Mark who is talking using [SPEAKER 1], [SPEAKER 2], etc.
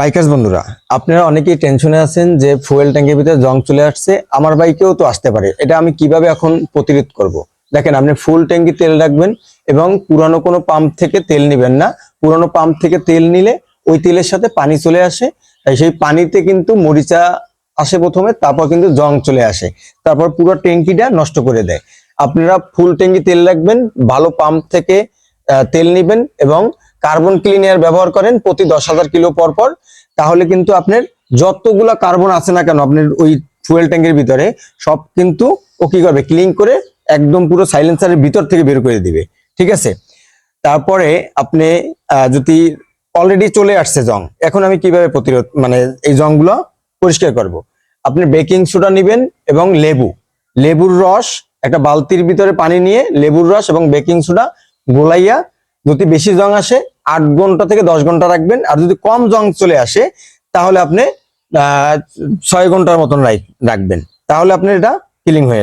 [SPEAKER 1] Bikers বন্ধুরা, আপনারা অনেকেই টেনশনে আছেন যে ফুয়েল ট্যাঙ্কের ভিতরে জং চলে আসছে, আমার বাইকেও তো আসতে পারে। এটা আমি কীভাবে এখন প্রতিরোধ করব। দেখেন, আপনি ফুল ট্যাঙ্কি তেল রাখবেন এবং পুরানো কোনো পাম্প থেকে তেল নেবেন না। পুরানো পাম্প থেকে তেল নিলে ওই তেলের সাথে পানি চলে আসে। তাই সেই পানিতে কিন্তু মরিচা আসে প্রথমে, তারপর কিন্তু জং চলে আসে। তারপর পুরো ট্যাঙ্কিটা নষ্ট করে দেয়। আপনারা ফুল ট্যাঙ্কি তেল রাখবেন, ভালো পাম্প থেকে তেল নেবেন এবং কার্বন ক্লিনার ব্যবহার করেন প্রতি দশ হাজার কিলো পর পর, তাহলে কিন্তু আপনার যতগুলা কার্বন আছে না কেন, আপনার ওই ফুয়েল ট্যাঙ্কের ভিতরে, সব কিন্তু ও কি করবে ক্লিন করে একদম পুরো সাইলেন্সারের ভিতর থেকে বের করে দিবে, ঠিক আছে? তারপরে আপনি যদি অলরেডি চলে আসছে জং, এখন আমি কীভাবে প্রতিরোধ মানে এই জংগুলো পরিষ্কার করব? আপনি বেকিং সোডা নেবেন এবং লেবু, লেবুর রস, একটা বালতির ভিতরে পানি নিয়ে লেবুর রস এবং বেকিং সোডা গোলাইয়া যদি বেশি জং আসে, আট ঘণ্টা থেকে দশ ঘণ্টা রাখবেন আর যদি কম জং চলে আসে, তাহলে আপনি ছয় ঘণ্টার মতন রাখবেন তাহলে আপনি এটা কিলিং হয়ে।